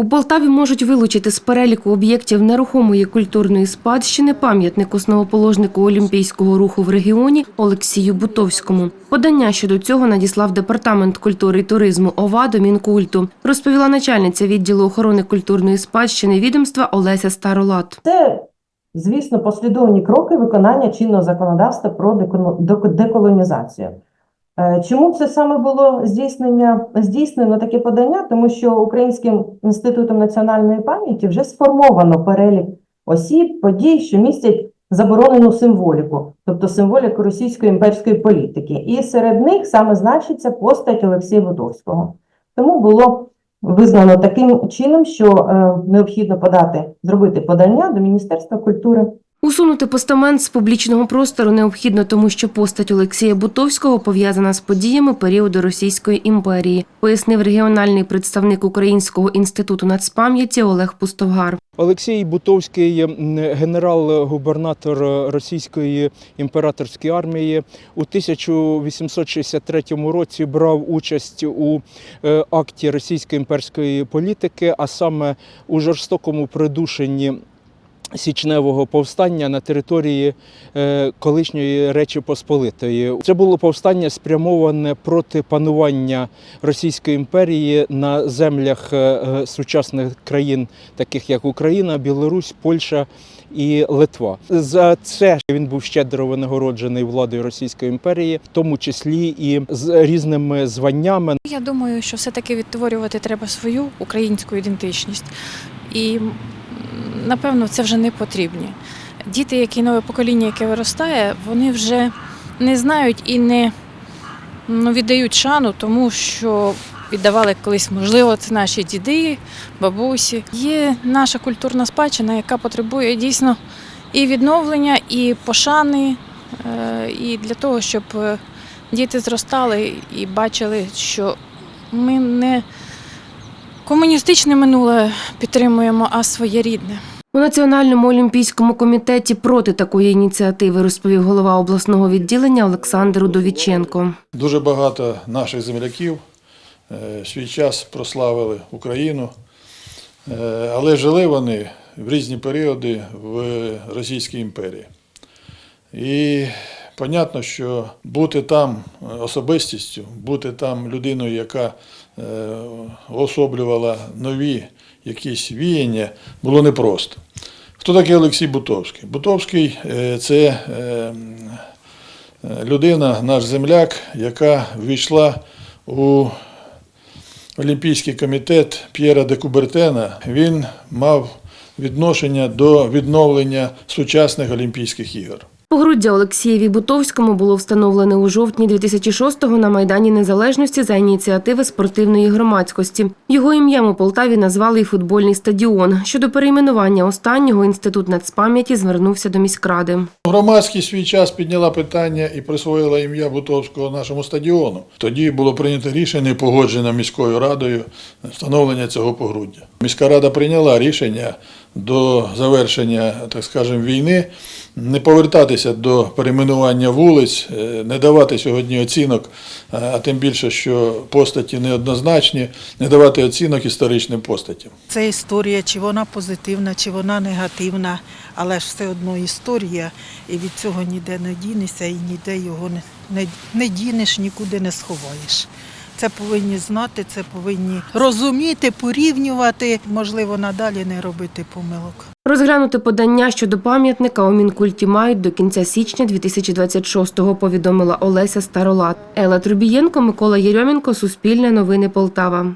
У Полтаві можуть вилучити з переліку об'єктів нерухомої культурної спадщини пам'ятник основоположнику олімпійського руху в регіоні Олексію Бутовському. Подання щодо цього надіслав департамент культури і туризму ОВА до Мінкульту, розповіла начальниця відділу охорони культурної спадщини відомства Олеся Старолат. Це, звісно, послідовні кроки виконання чинного законодавства про деколонізацію. Е, Чому це саме було здійснення, здійснено таке подання? Тому що Українським інститутом національної пам'яті вже сформовано перелік осіб, подій, що містять заборонену символіку, тобто символіку російської імперської політики. І серед них саме значиться постать Олексія Будовського. Тому було визнано таким чином, що е, необхідно подати, зробити подання до Міністерства культури. Усунути постамент з публічного простору необхідно, тому що постать Олексія Бутовського пов'язана з подіями періоду Російської імперії, пояснив регіональний представник Українського інституту нацпам'яті Олег Пустовгар. Олексій Бутовський, генерал-губернатор російської імператорської армії, у 1863 році брав участь у е, акті російської імперської політики, а саме у жорстокому придушенні. Січневого повстання на території е, колишньої Речі Посполитої це було повстання спрямоване проти панування Російської імперії на землях е, е, сучасних країн, таких як Україна, Білорусь, Польща і Литва. За це він був щедро винагороджений владою Російської імперії, в тому числі і з різними званнями. Я думаю, що все-таки відтворювати треба свою українську ідентичність. І напевно це вже не потрібні. Діти, які нове покоління, яке виростає, вони вже не знають і не ну, віддають шану тому, що віддавали колись, можливо, це наші діди, бабусі. Є наша культурна спадщина, яка потребує дійсно і відновлення, і пошани, е, і для того, щоб е, діти зростали і бачили, що ми не комуністичне минуле підтримуємо, а своє рідне. У Національному олімпійському комітеті проти такої ініціативи розповів голова обласного відділення Олександр Удовіченко. Дуже багато наших земляків е, свій час прославили Україну, е, але жили вони в різні періоди в Російській імперії. І понятно, що бути там особистістю, бути там людиною, яка е, особлювала нові якісь віяння, було непросто. Хто такий Олексій Бутовський? Бутовський е, це е, людина, наш земляк, яка ввійшла у Олімпійський комітет П'єра де Кубертена. Він мав відношення до відновлення сучасних Олімпійських ігор. Погруддя Олексієві Бутовському було встановлене у жовтні 2006-го на Майдані Незалежності за ініціативи спортивної громадськості. Його ім'ям у Полтаві назвали й футбольний стадіон. Щодо перейменування останнього інститут нацпам'яті звернувся до міськради. Громадськість свій час підняла питання і присвоїла ім'я Бутовського нашому стадіону. Тоді було прийнято рішення, і погоджено міською радою, встановлення цього погруддя. Міська рада прийняла рішення до завершення, так скажемо, війни не повертатися до перейменування вулиць, е, не давати сьогодні оцінок, е, а тим більше, що постаті неоднозначні, не давати оцінок історичним постатям. Це історія, чи вона позитивна, чи вона негативна, але ж все одно історія, і від цього ніде не дінешся, і ніде його не, не, не дінеш, нікуди не сховаєш. Це повинні знати, це повинні розуміти, порівнювати, можливо, надалі не робити помилок. Розглянути подання щодо пам'ятника у Мінкульті мають до кінця січня 2026-го, повідомила Олеся Старолат. Ела Трубієнко, Микола Єрьомінко, Суспільне новини Полтава.